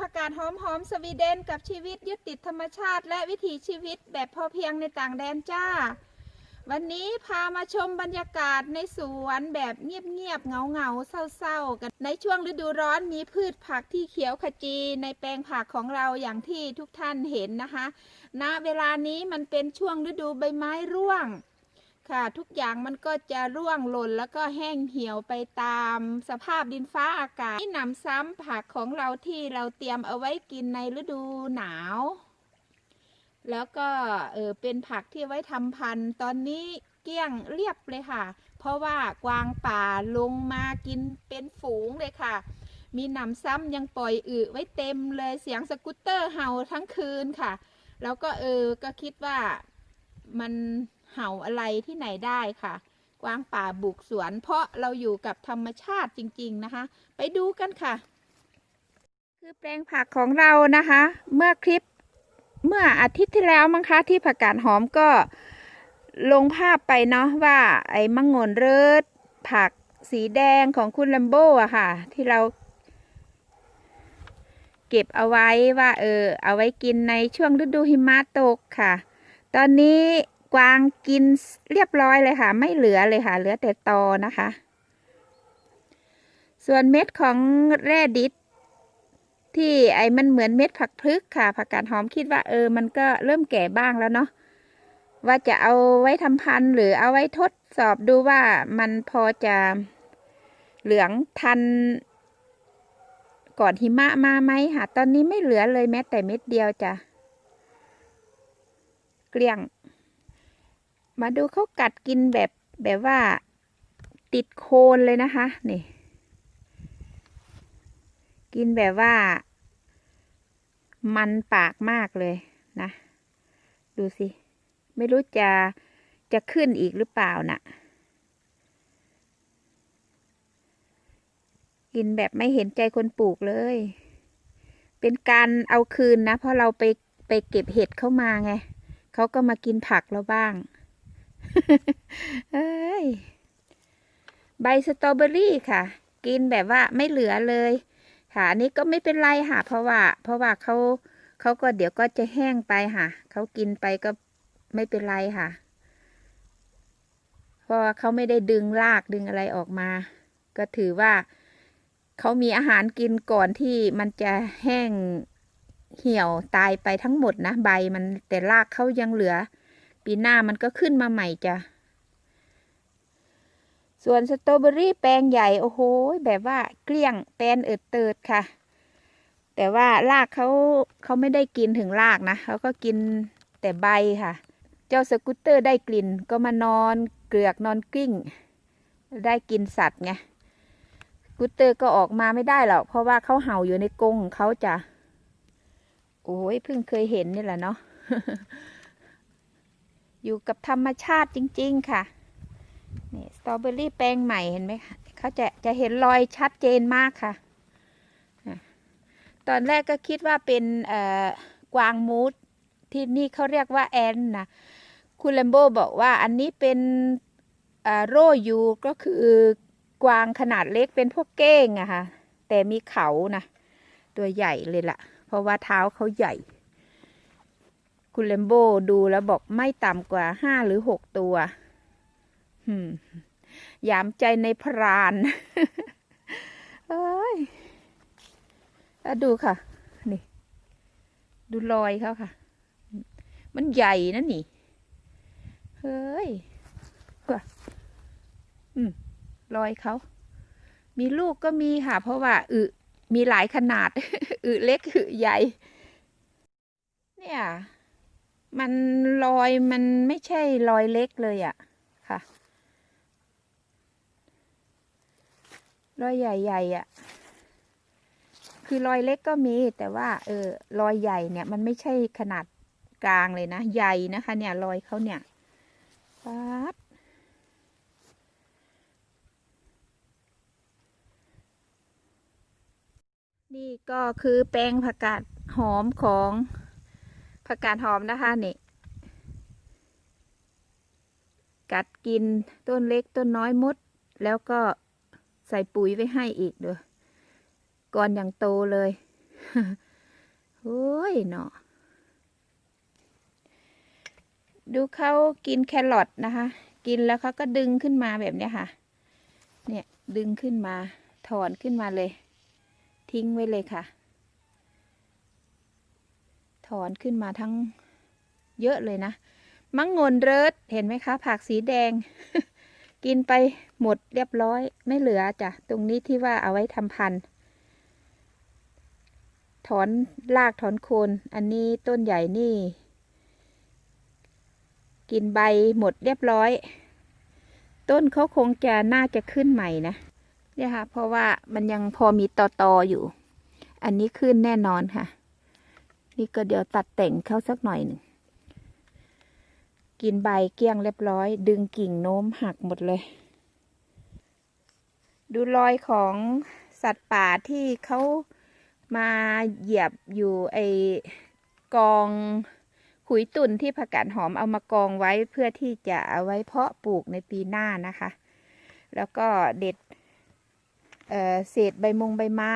ผักกาดหอมหอมสวีเดนกับชีวิตยึดติดธรรมชาติ และวิถีชีวิตแบบพอเพียงในต่างแดนจ้า วันนี้พามาชมบรรยากาศในสวนแบบเงียบๆเงาๆเศร้าๆกันในช่วงฤดูร้อนมีพืชผักที่เขียวขจีในแปลงผักของเราอย่างที่ทุกท่านเห็นนะคะ ณเวลานี้มันเป็นช่วงฤดูใบไม้ร่วง ค่ะ ทุกอย่างมันก็จะร่วงหล่นแล้วก็แห้งเหี่ยวไปตามสภาพดินฟ้าอากาศที่นำซ้ำผักของเราที่เราเตรียมเอาไว้กินในฤดูหนาว แล้วก็เออเป็นผักที่ไว้ทำพันธุ์ตอนนี้เกลี้ยงเรียบเลยค่ะ เพราะว่ากวางป่าลงมากินเป็นฝูงเลยค่ะ มีหนำซ้ำยังปล่อยอึไว้เต็มเลยเสียงสกูตเตอร์เห่าทั้งคืนค่ะ แล้วก็เออก็คิดว่ามัน เห่าอะไรที่ไหนได้ค่ะ กวางป่าบุกสวน เพราะเราอยู่กับธรรมชาติจริง ๆนะคะ ไปดูกันค่ะ คือแปลงผักของเรานะคะ เมื่อคลิปเมื่ออาทิตย์ที่แล้วมั้งคะที่ผักกาดหอมก็ลงภาพไปเนาะว่าไอ้มังงนเริดผักสีแดงของคุณลัมโบอะค่ะ ที่เรา เก็บเอาไว้ว่า เออ เอาไว้กินในช่วงฤดูหิมะตกค่ะ ตอนนี้ วางกินเรียบร้อยเลยค่ะ ไม่เหลือเลยค่ะ เหลือแต่ตอนะคะ ส่วนเม็ดของแร่ดิบที่ไอ้มันเหมือนเม็ดผักพฤกค่ะ ผักกาดหอมคิดว่าเออ มันก็เริ่มแก่บ้างแล้วเนาะว่าจะเอาไว้ทำพันธุ์หรือเอาไว้ทดสอบดูว่ามันพอจะเหลืองทัน ก่อนหิมะมาไหมค่ะ ตอนนี้ไม่เหลือเลยแม้แต่เม็ดเดียวจ้ะ เกลี้ยง มาดูเขากัดกินแบบแบบว่าติดโคนเลยนะคะนี่ กินแบบว่า มันปากมากเลยนะ ดูสิ ไม่รู้จะจะขึ้นอีกหรือเปล่านะ่ะ กินแบบไม่เห็นใจคนปลูกเลย เป็นการเอาคืนนะ เพราะเราไปไปเก็บเห็ดเข้ามาไง เขาก็มากินผักเราบ้าง ใบสตรอเบอรี่ค่ะ กินแบบว่าไม่เหลือเลยค่ะอันนี้ก็ไม่เป็นไรค่ะ เพราะว่า เพราะว่าเขาเขาก็เดี๋ยวก็จะแห้งไปค่ะเขากินไปก็ไม่เป็นไรค่ะ เพราะว่าเขาไม่ได้ดึงรากดึงอะไรออกมา ก็ถือว่าเขามีอาหารกินก่อนที่มันจะแห้งเหี่ยวตายไปทั้งหมดนะใบมันแต่รากเขายังเหลือ ปีหน้ามันก็ขึ้นมาใหม่จ้ะ ส่วนสตรอเบอรี่แปลงใหญ่ โอ้โห แบบว่าเกลี้ยงแปลนเอิดเติดค่ะ แต่ว่ารากเขาเขาไม่ได้กินถึงรากนะเขาก็กินแต่ใบค่ะ เจ้าสกูตเตอร์ได้กลิ่นก็มานอนเกลือกนอนกลิ้ง ได้กินสัตว์ไงกูเตอร์ก็ออกมาไม่ได้หรอกเพราะว่าเขาเห่าอยู่ในกรงของเขาจะ โอ้ยเพิ่งเคยเห็นนี่แหละเนาะ อยู่กับธรรมชาติจริง ๆ ค่ะ นี่สตรอเบอรี่แปลงใหม่เห็นไหมคะเขาจะจะเห็นรอยชัดเจนมากค่ะ ตอนแรกก็คิดว่าเป็นเอ่อกวางมูดที่นี่เขาเรียกว่าแอนนะคุณแลมโบบอกว่าอันนี้เป็นโรยูก็คือกวางขนาดเล็กเป็นพวกเก้งอะค่ะ แต่มีเขานะ ตัวใหญ่เลยล่ะ เพราะว่าเท้าเขาใหญ่ คุณเลมโบดูแล้วบอกไม่ต่ำกว่าห้าหรือหกตัวหืมยามใจในพรานเอ้ยแล้วดูค่ะ นี่ ดูรอยเขาค่ะ มันใหญ่นะนี่ เฮ้ยว่ะอืมรอยเขา มีลูกก็มีค่ะ เพราะว่าอึมีหลายขนาดอึเล็กอึใหญ่ เนี่ย มันรอยมันไม่ใช่รอยเล็กเลยอะ่ะค่ะรอยใหญ่ๆอะ่ะคือรอยเล็กก็มีแต่ว่า เออรอยใหญ่เนี่ยมันไม่ใช่ขนาดกลางเลยนะ ใหญ่นะคะ เนี่ยรอยเขาเนี่ยปั๊บนี่ก็คือแปลงผักกาดหอมของ ผักกาดหอมนะคะนี่ กัดกินต้นเล็กต้นน้อยมด แล้วก็ใส่ปุ๋ยไว้ให้อีกเด้อก่อนอย่างโตเลยโอ้ยเนาะดูเขากินแครอทนะคะ กินแล้วเขาก็ดึงขึ้นมาแบบนี้ค่ะ เนี่ยดึงขึ้นมา ถอนขึ้นมาเลย ทิ้งไว้เลยค่ะ ถอนขึ้นมาทั้งเยอะเลยนะ มังงนเริดเห็นไหมคะ ผักสีแดง กินไปหมดเรียบร้อยไม่เหลือจ้ะ ตรงนี้ที่ว่าเอาไว้ทำพันธุ์ถอนรากถอนโคน อันนี้ต้นใหญ่นี่ กินใบหมดเรียบร้อย ต้นเขาคงจะน่าจะขึ้นใหม่นะเนี่ยค่ะ เพราะว่ามันยังพอมีตอตออยู่ อันนี้ขึ้นแน่นอนค่ะ นี่ก็เดี๋ยวตัดแต่งเข้าสักหน่อยหนึ่ง กินใบเกี้ยงเรียบร้อย ดึงกิ่งโน้มหักหมดเลย ดูรอยของสัตว์ป่าที่เขามาเหยียบอยู่ไอกองขุยตุ่นที่ผักกาดหอมเอามากองไว้เพื่อที่จะเอาไว้เพาะปลูกในปีหน้านะคะ แล้วก็เด็ดเออเศษใบมงใบไม้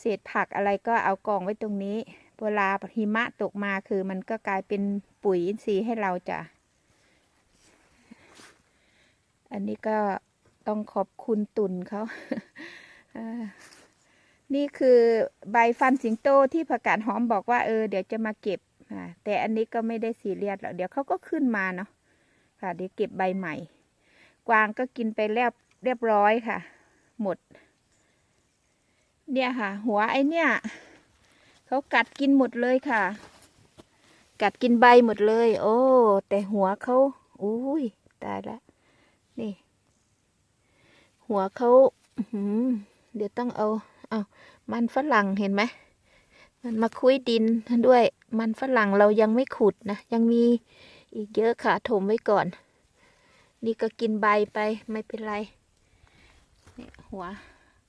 เศษผักอะไรก็เอากองไว้ตรงนี้ เวลาหิมะตกมาคือมันก็กลายเป็นปุ๋ยอินทรีย์ให้เราจ้ะ อันนี้ก็ต้องขอบคุณตุนเขาานี่คือใบฟันสิงโตที่ผักกาดหอมบอกว่าเออเดี๋ยวจะมาเก็บ แต่อันนี้ก็ไม่ได้ซีเรียสหรอกเดี๋ยวเขาก็ขึ้นมาเนาะ ค่ะเดี๋ยวเก็บใบใหม่ กวางก็กินไปเรียบเรียบร้อยค่ะ หมด เนี่ยค่ะ หัวไอเนี่ย เขากัดกินหมดเลยค่ะ กัดกินใบหมดเลย โอ้ แต่หัวเขาอุ้ยตายละนี่ หัวเขาเดี๋ยวต้องเอาเอามันฝรั่งเห็นไหมมันมาคุยดินด้วย มันฝรั่งเรายังไม่ขุดนะ ยังมีอีกเยอะค่ะถมไว้ก่อน นี่ก็กินใบไปไม่เป็นไร เนี่ยหัว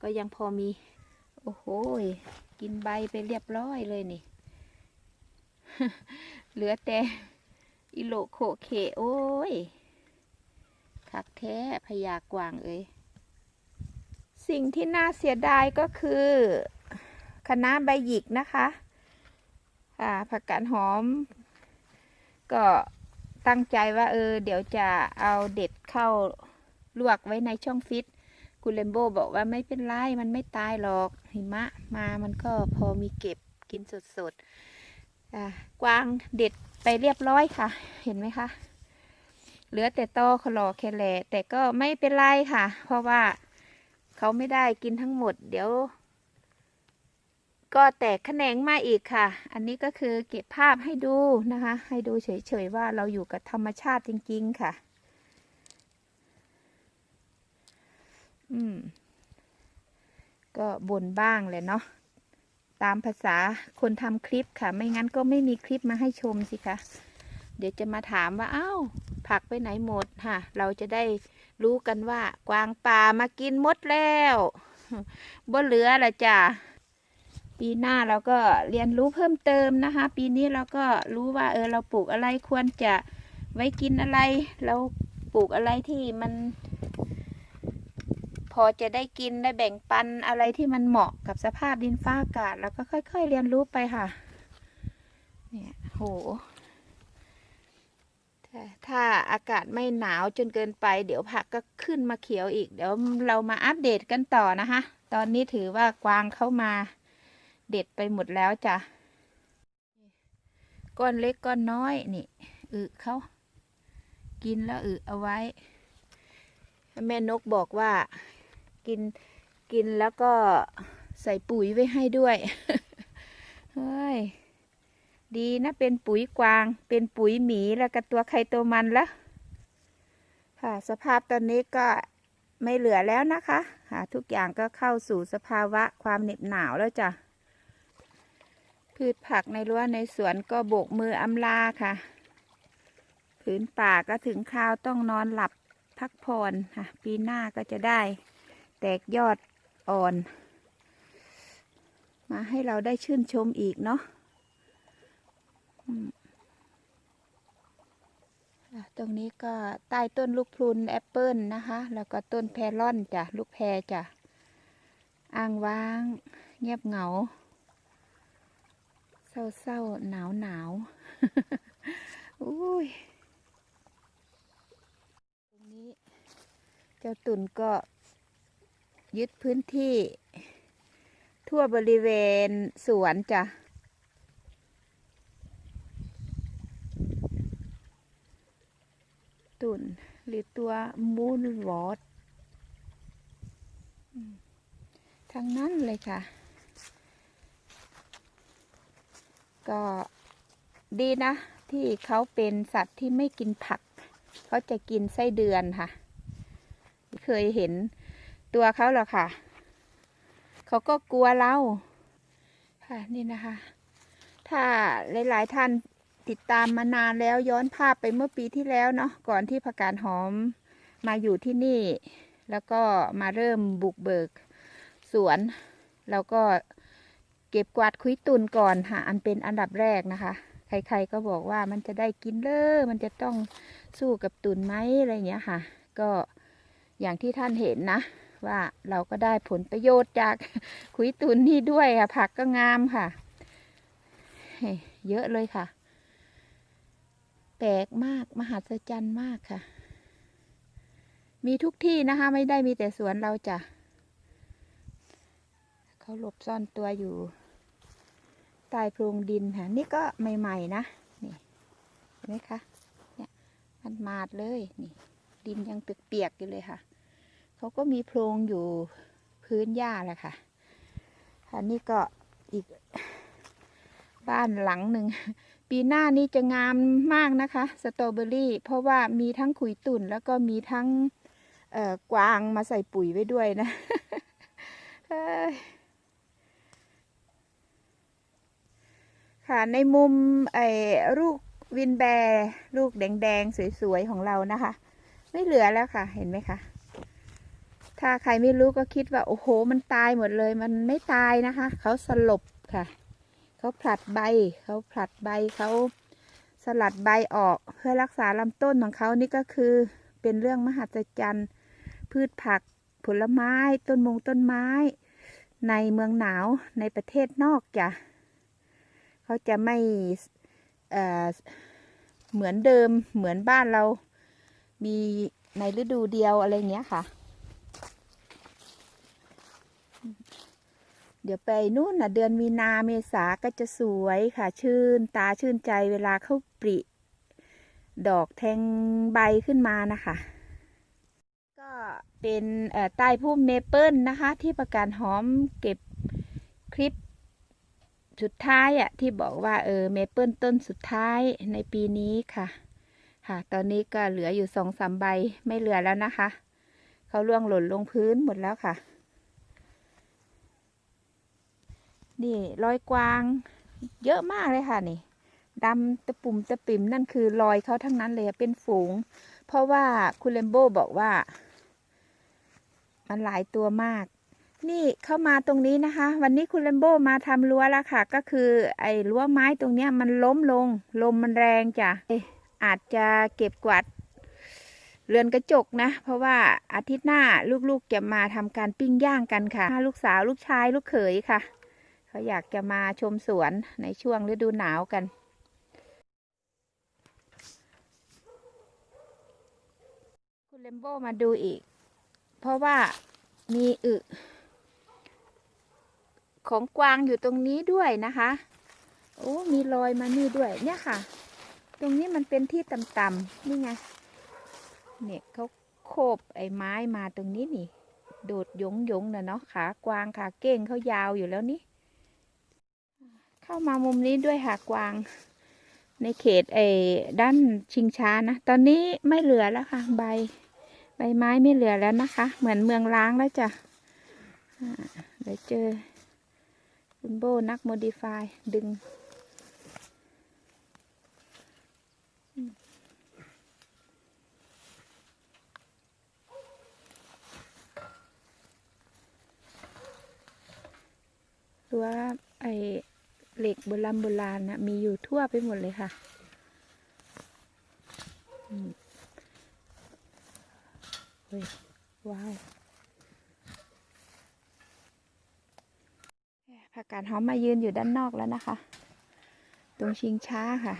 ก็ยังพอมี โอ้โห กินใบไปเรียบร้อยเลยนี่ เหลือแต่อิโลโคเคโอ้ยคักแท้พยากวางเอ้ยสิ่งที่น่าเสียดายก็คือคณะใบหยิกนะคะอ่าผักกาดหอม ก็ตั้งใจว่าเออ เดี๋ยวจะเอาเด็ดเข้าลวกไว้ในช่องฟิต คุณเลมโบบอกว่าไม่เป็นไร มันไม่ตายหรอก หิมะมามันก็พอมีเก็บกินสดๆกวางเด็ดไปเรียบร้อยค่ะ เห็นไหมคะ เหลือแต่ตอขลอแคแลแต่ก็ไม่เป็นไรค่ะ เพราะว่าเขาไม่ได้กินทั้งหมด เดี๋ยว ก็แตกแขนงมาอีกค่ะ อันนี้ก็คือเก็บภาพให้ดูนะคะ ให้ดูเฉยๆว่าเราอยู่กับธรรมชาติจริง ๆ ค่ะ อืม ก็บ่นบ้างเลยเนาะตามภาษาคนทำคลิปค่ะ ไม่งั้นก็ไม่มีคลิปมาให้ชมสิคะเดี๋ยวจะมาถามว่าอ้าวผักไปไหนหมดค่ะ เราจะได้รู้กันว่า กวางป่ามากินหมดแล้วบ่เหลือละจ้ะปีหน้าเราก็เรียนรู้เพิ่มเติมนะคะ ปีนี้เราก็รู้ว่า เออเราปลูกอะไรควรจะไว้กินอะไร เราปลูกอะไรที่มัน พอจะได้กินได้แบ่งปันอะไรที่มันเหมาะกับสภาพดินฟ้าอากาศ แล้วก็ค่อย ๆ เรียนรู้ไปค่ะ เนี่ยโหแต่ถ้าอากาศไม่หนาวจนเกินไป เดี๋ยวผักก็ขึ้นมาเขียวอีก เดี๋ยวเรามาอัปเดตกันต่อนะคะ ตอนนี้ถือว่ากวางเข้ามาเด็ดไปหมดแล้วจ้ะ ก้อนเล็กก้อนน้อยนี่อึเขากินแล้วอึเอาไว้ แม่นกบอกว่า กินกินแล้วก็ใส่ปุ๋ยไว้ให้ด้วยเฮ้ยดีนะเป็นปุ๋ยกวาง เป็นปุ๋ยหมีแล้วก็ตัวใครตัวมันและค่ะสภาพตอนนี้ก็ไม่เหลือแล้วนะคะค่ะทุกอย่างก็เข้าสู่สภาวะความเหน็บหนาวแล้วจ้ะพืชผักในรั้วในสวนก็โบกมืออำลาค่ะผืนป่าก็ถึงคราวต้องนอนหลับพักผ่อนค่ะ ปีหน้าก็จะได้ แตกยอดอ่อน มาให้เราได้ชื่นชมอีกเนาะตรงนี้ก็ใต้ต้นลูกพลุนแอปเปิลนะคะ แล้วก็ต้นแพรอนจ้ะ ลูกแพรจ้ะ อ่างว้าง เงียบเหงา เศร้าเศร้าหนาวหนาวๆอุ้ย ตรงนี้ เจ้าตุ่นก็ ยึดพื้นที่ ทั่วบริเวณสวนจ้ะตุ่นหรือตัวมูนวอดทั้งนั้นเลยค่ะ ก็ดีนะ ที่เขาเป็นสัตว์ที่ไม่กินผัก เขาจะกินไส้เดือนค่ะ เคยเห็น ตัวเขาหรอกค่ะ เขาก็กลัวเรา ค่ะนี่นะคะ ถ้าหลายๆท่านติดตามมานานแล้วย้อนภาพไปเมื่อปีที่แล้วเนาะก่อนที่ผักกาดหอมมาอยู่ที่นี่ แล้วก็มาเริ่มบุกเบิกสวน แล้วก็เก็บกวาดคุยตุนก่อนค่ะ อันเป็นอันดับแรกนะคะ ใครๆก็บอกว่ามันจะได้กินเลยมันจะต้องสู้กับตุนไหมอะไรอย่างเงี้ยค่ะ ก็อย่างที่ท่านเห็นนะ ว่าเราก็ได้ผลประโยชน์จากคุยตุนนี่ด้วยค่ะ ผักก็งามค่ะ เยอะเลยค่ะ แปลกมากมหัศจรรย์มากค่ะ มีทุกที่นะคะ ไม่ได้มีแต่สวนเราจะเขาหลบซ่อนตัวอยู่ใต้โพรงดินค่ะ นี่ก็ใหม่ๆนะนี่เห็นไหมคะเนี่ยมันมาดเลยนี่ดินยังเปียกๆอยู่เลยค่ะ เขาก็มีโพรงอยู่พื้นหญ้าแหละค่ะ อันนี้ก็อีกบ้านหลังหนึ่ง ปีหน้านี้จะงามมากนะคะ สตรอเบอรี่ เพราะว่ามีทั้งขุยตุ่น แล้วก็มีทั้งกวางมาใส่ปุ๋ยไว้ด้วยนะค่ะในมุมไอ้ลูกวินแบร์ลูกแดงๆ สวย ๆ ของเรานะคะ ไม่เหลือแล้วค่ะ เห็นไหมคะ ถ้าใครไม่รู้ก็คิดว่าโอ้โห มันตายหมดเลย มันไม่ตายนะคะ เขาสลบค่ะ เขาผลัดใบ เขาผลัดใบเขาสลัดใบออกเพื่อรักษาลำต้นของเขานี่ก็คือเป็นเรื่องมหัศจรรย์ พืชผักผลไม้ ต้นมงต้นไม้ ในเมืองหนาวในประเทศนอกจ้ะเขาจะไม่เออเหมือนเดิมเหมือนบ้านเรา มีในฤดูเดียวอะไรเงี้ยค่ะ เดี๋ยวไปนู่นน่ะเดือนมีนาเมษาก็จะสวยค่ะ ชื่นตาชื่นใจเวลาเข้าปริ ดอกแทงใบขึ้นมานะคะ ก็เป็นใต้พุ่มเมเปิลนะคะ ที่ประกาศหอมเก็บคลิปสุดท้ายอะที่บอกว่าเออเมเปิลต้นสุดท้ายในปีนี้ค่ะ ค่ะ ตอนนี้ก็เหลืออยู่สองสามใบไม่เหลือแล้วนะคะ เขาล่วงหล่นลงพื้นหมดแล้วค่ะ นี่รอยกวาง เยอะมากเลยค่ะนี่ดำตะปุ่มตะปิ่มนั่นคือรอยเขาทั้งนั้นเลยเป็นฝูง เพราะว่าคุณเลมโบบอกว่า มันหลายตัวมาก นี่เข้ามาตรงนี้นะคะ วันนี้คุณเลมโบมาทำรั้วแล้วค่ะ ก็คือ ไอ้รั้วไม้ตรงเนี้ยมันล้มลง ลมมันแรงจ้ะเอ๊ะอาจจะเก็บกวาดเรือนกระจกนะ เพราะว่าอาทิตย์หน้าลูกๆจะมาทำการปิ้งย่างกันค่ะ ลูกสาวลูกชายลูกเขยค่ะ เขาอยากจะมาชมสวนในช่วงฤดูหนาวกัน คุณเลมโบมาดูอีก เพราะว่ามีอึของกวางอยู่ตรงนี้ด้วยนะคะ โอ้ มีรอยมานี่ด้วย เนี่ยค่ะ ตรงนี้มันเป็นที่ต่ำๆนี่ไง เนี่ยเขาโคบไอ้ไม้มาตรงนี้นี่ โดดยงยงๆนะเนาะขากวางขาเก้งเขายาวอยู่แล้วนี่ เข้ามามุมนี้ด้วยค่ะกวาง ในเขตไอ้ด้านชิงช้านะ ตอนนี้ไม่เหลือแล้วค่ะ ใบ ใบไม้ไม่เหลือแล้วนะคะ เหมือนเมืองล้างแล้วจ้ะอ่าเดี๋ยวเจอคุณโบนักโมดิฟายดึงอืมตัวไอ เหล็กโบราณโบราณนะมีอยู่ทั่วไปหมดเลยค่ะเฮ้ยว้าวผักกาดหอมมายืนอยู่ด้านนอกแล้วนะคะ ตรงชิงช้าค่ะ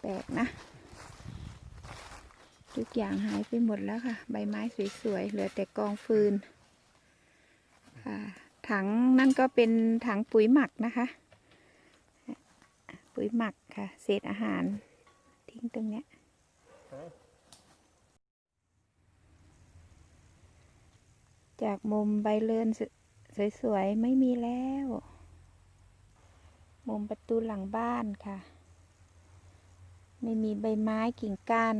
แปลกนะ ทุกอย่างหายไปหมดแล้วค่ะ ใบไม้สวยๆ เหลือแต่กองฟืนค่ะ ถังนั่นก็เป็นถังปุ๋ยหมักนะคะ ปุ๋ยหมักค่ะ เศษอาหารทิ้งตรงเนี้ยจากมุมใบเลื่อนสสวยๆ ไม่มีแล้ว มุมประตูหลังบ้านค่ะ ไม่มีใบไม้กิ่งก้าน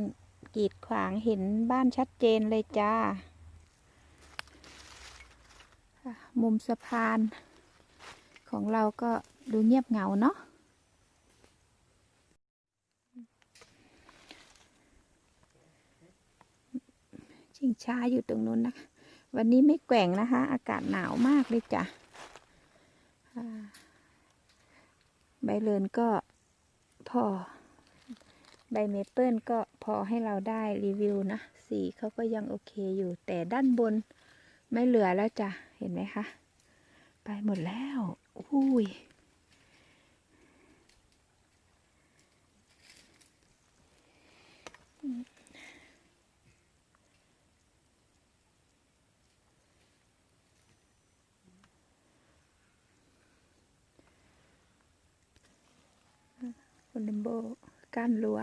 กีดขวางเห็นบ้านชัดเจนเลยจ้าค่ะ มุมสะพาน ของเราก็ดูเงียบเหงาเนาะชิงช้าอยู่ตรงนู้นนะคะวันนี้ไม่แกว่งนะคะ อากาศหนาวมากเลยจ้ะใบเลินก็พอ ใบเมเปิลก็พอให้เราได้รีวิวนะ สีเขาก็ยังโอเคอยู่ แต่ด้านบนไม่เหลือแล้วจ้ะ เห็นไหมคะ ไปหมดแล้ว อุ้ยคุณดัมโบกั้นรั้ว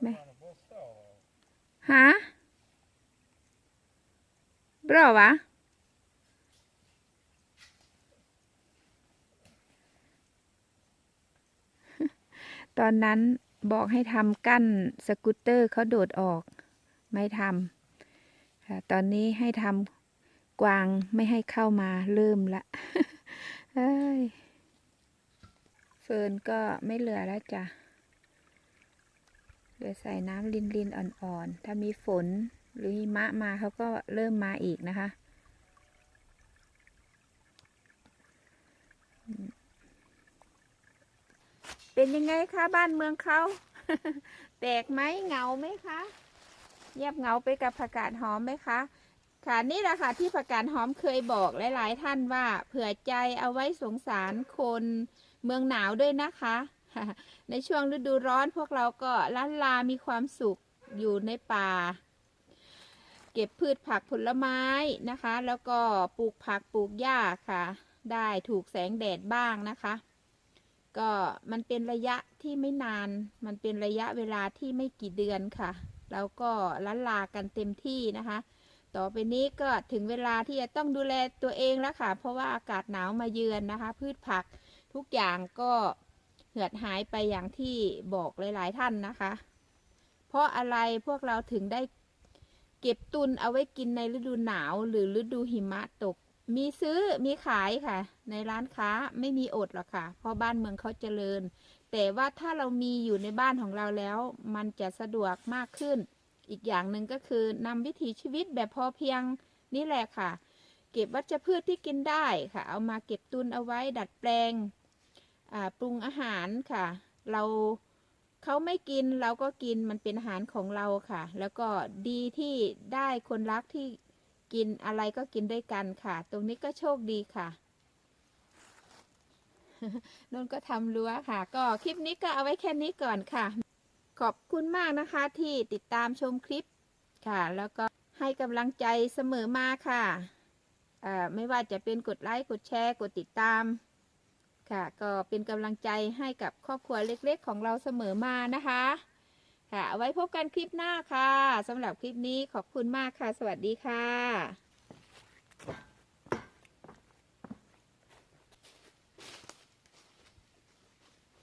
ไหมฮะบรอวะ ตอนนั้นบอกให้ทำกั้นสกูตเตอร์เขาโดดออก ไม่ทำค่ะตอนนี้ให้ทำกวางไม่ให้เข้ามาเริ่มละเอ้เฟิร์นก็ไม่เหลือแล้วจ้ะเหลือใส่น้ำลินลินอ่อนๆ ถ้ามีฝนหรือหิมะมาเขาก็เริ่มมาอีกนะคะอืม เป็นยังไงคะบ้านเมืองเขาแปลกไหมเหงาไหมคะเงียบเหงาไปกับผักกาดหอมไหมคะ ค่ะนี่แหละค่ะที่ผักกาดหอมเคยบอกหลาย ๆ ท่านว่า เผื่อใจเอาไว้สงสารคนเมืองหนาวด้วยนะคะ ในช่วงฤดูร้อนพวกเราก็ล้านลามีความสุขอยู่ในป่า เก็บพืชผักผลไม้นะคะ แล้วก็ปลูกผักปลูกหญ้าค่ะ ได้ถูกแสงแดดบ้างนะคะ ก็มันเป็นระยะที่ไม่นาน มันเป็นระยะเวลาที่ไม่กี่เดือนค่ะ แล้วก็ล้านลากันเต็มที่นะคะ ต่อไปนี้ก็ถึงเวลาที่จะต้องดูแลตัวเองแล้วค่ะ เพราะว่าอากาศหนาวมาเยือนนะคะ พืชผักทุกอย่างก็เหือดหายไปอย่างที่บอกหลาย ๆ ท่านนะคะ เพราะอะไรพวกเราถึงได้เก็บตุนเอาไว้กินในฤดูหนาวหรือฤดูหิมะตก มีซื้อมีขายค่ะ ในร้านค้าไม่มีอดหรอกค่ะ เพราะบ้านเมืองเขาเจริญ แต่ว่าถ้าเรามีอยู่ในบ้านของเราแล้ว มันจะสะดวกมากขึ้น อีกอย่างหนึ่งก็คือนำวิถีชีวิตแบบพอเพียงนี่แหละค่ะ เก็บวัชพืชที่กินได้ค่ะ เอามาเก็บตุนเอาไว้ดัดแปลงปรุงอาหารค่ะ เราเขาไม่กินเราก็กินมันเป็นอาหารของเราค่ะ แล้วก็ดีที่ได้คนรักที่ กินอะไรก็กินด้วยกันค่ะ ตรงนี้ก็โชคดีค่ะนนก็ทำรั้วค่ะ ก็คลิปนี้ก็เอาไว้แค่นี้ก่อนค่ะ ขอบคุณมากนะคะที่ติดตามชมคลิปค่ะ แล้วก็ให้กำลังใจเสมอมาค่ะไม่ว่าจะเป็นกดไลค์กดแชร์กดติดตาม ค่ะ ก็เป็นกำลังใจให้กับครอบครัวเล็กๆ ของเราเสมอมานะคะ ค่ะเอาไว้พบกันคลิปหน้าค่ะสำหรับคลิปนี้ขอบคุณมากค่ะ สวัสดีค่ะ